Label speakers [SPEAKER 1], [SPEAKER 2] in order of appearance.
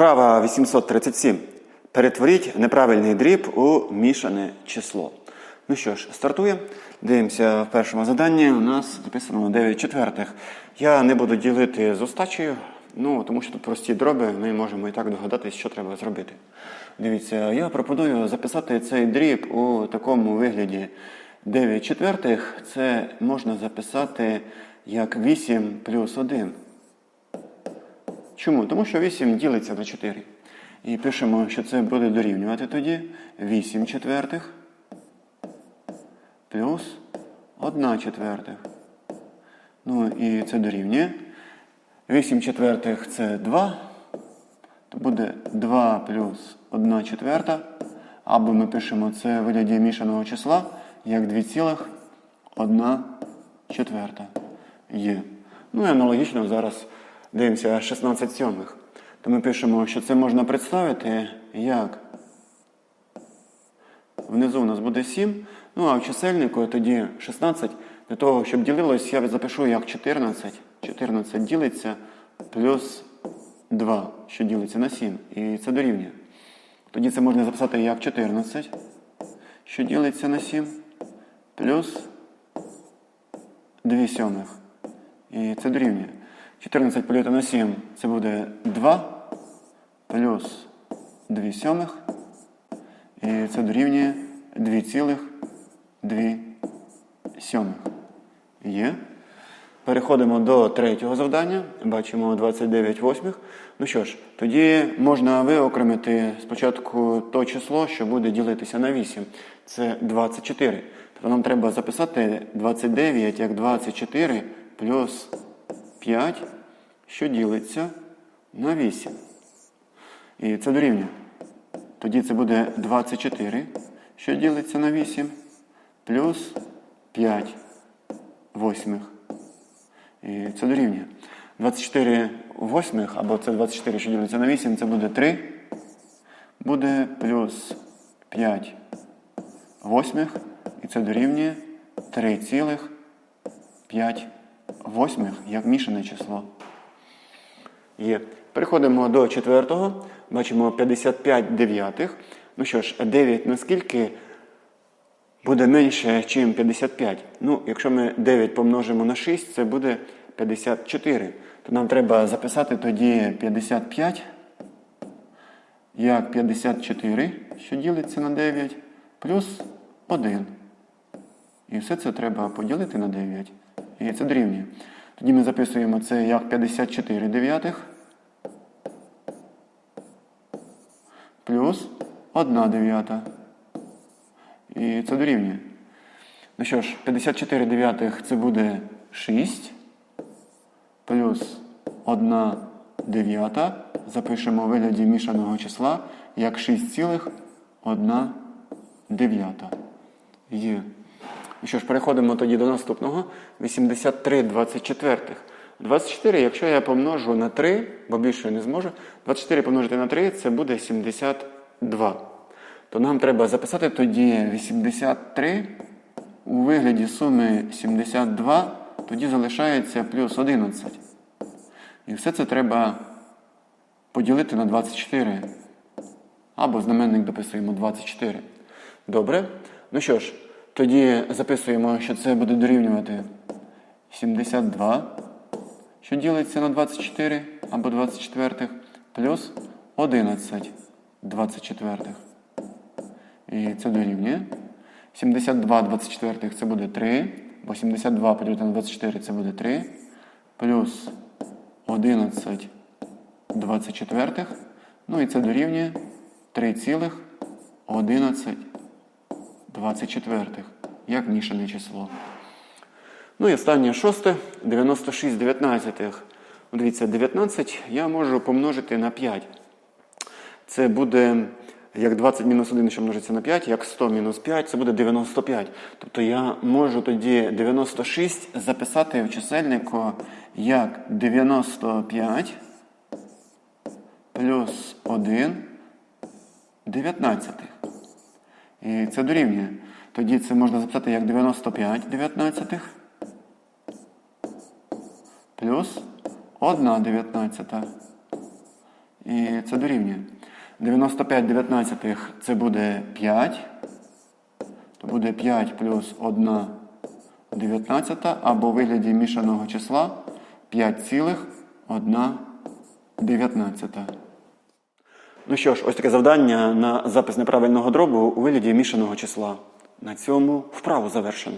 [SPEAKER 1] Вправа 837. Перетворіть неправильний дріб у мішане число. Ну що ж, стартуємо. Дивимося в першому заданні. У нас записано 9 четвертих. Я не буду ділити з остачею, ну, тому що тут прості дроби, ми можемо і так догадатись, що треба зробити. Дивіться, я пропоную записати цей дріб у такому вигляді. 9 четвертих це можна записати як 8 плюс 1. Чому? Тому що 8 ділиться на 4. І пишемо, що це буде дорівнювати тоді 8 четвертих плюс 1 четвертих. Ну і це дорівнює. 8 четвертих це 2. То буде 2 плюс 1 четверта. Або ми пишемо це в вигляді мішаного числа як 2,1 четверта. Є. Ну і аналогічно зараз дивимося 16 сьомих. То ми пишемо, що це можна представити як внизу у нас буде 7. Ну а в чисельнику тоді 16. Для того, щоб ділилось, я запишу як 14. 14 ділиться плюс 2, що ділиться на 7. І це дорівнює. Тоді це можна записати як 14, що ділиться на 7, плюс 2 сьомих. І це дорівнює. 14 поділити на 7 це буде 2 плюс 2 сьомих. І це дорівнює 2,2 сьомих. Є. Переходимо до третього завдання. Бачимо 29 восьмих. Ну що ж, тоді можна виокремити спочатку то число, що буде ділитися на 8. Це 24. Тобто нам треба записати 29 як 24 плюс 5, що ділиться на 8. І це дорівнює. Тоді це буде 24, що ділиться на 8, плюс 5 восьмих. І це дорівнює. 24 восьмих, або це 24, що ділиться на 8, це буде 3. Буде плюс 5 восьмих. І це дорівнює 3,5 восьмих, як мішане число. Є. Переходимо до четвертого. Бачимо 55 дев'ятих. Ну що ж, 9 наскільки буде менше, ніж 55. Ну, якщо ми 9 помножимо на 6, це буде 54. То нам треба записати тоді 55 як 54, що ділиться на 9, плюс 1. І все це треба поділити на 9. І це дорівнює. Тоді ми записуємо це як 54 дев'ятих. Плюс 1 дев'ята. І це дорівнює. Ну що ж, 54 дев'ятих це буде 6. Плюс 1 дев'ята. Запишемо у вигляді мішаного числа як 6,1 дев'ята. Є. Ну що ж, переходимо тоді до наступного. 83 24. 24, якщо я помножу на 3, бо більше не зможу, 24 помножити на 3 це буде 72. То нам треба записати тоді 83 у вигляді суми 72, тоді залишається плюс 11. І все це треба поділити на 24. Або знаменник дописуємо 24. Добре. Ну що ж, тоді записуємо, що це буде дорівнювати 72, що ділиться на 24 або 24, плюс 11 24. І це дорівнює. 72 24 це буде 3, бо 72 поділити на 24 це буде 3, плюс 11 24. Ну і це дорівнює 3,11 24, як мішане число. Ну і останнє шосте, 96 дев'ятнадцятих. Дивіться, 19 я можу помножити на 5. Це буде як 20 мінус 1, що множиться на 5, як 100 мінус 5, це буде 95. Тобто я можу тоді 96 записати в чисельнику як 95 плюс 1 19. І це дорівнює. Тоді це можна записати як 95 19 плюс 1 19. І це дорівнює. 95 дев'ятнадцятих це буде 5. То буде 5 плюс 1 дев'ятнадцята або у вигляді мішаного числа 5,1 дев'ятнадцята. Ну що ж, ось таке завдання на запис неправильного дробу у вигляді мішаного числа. На цьому вправу завершено.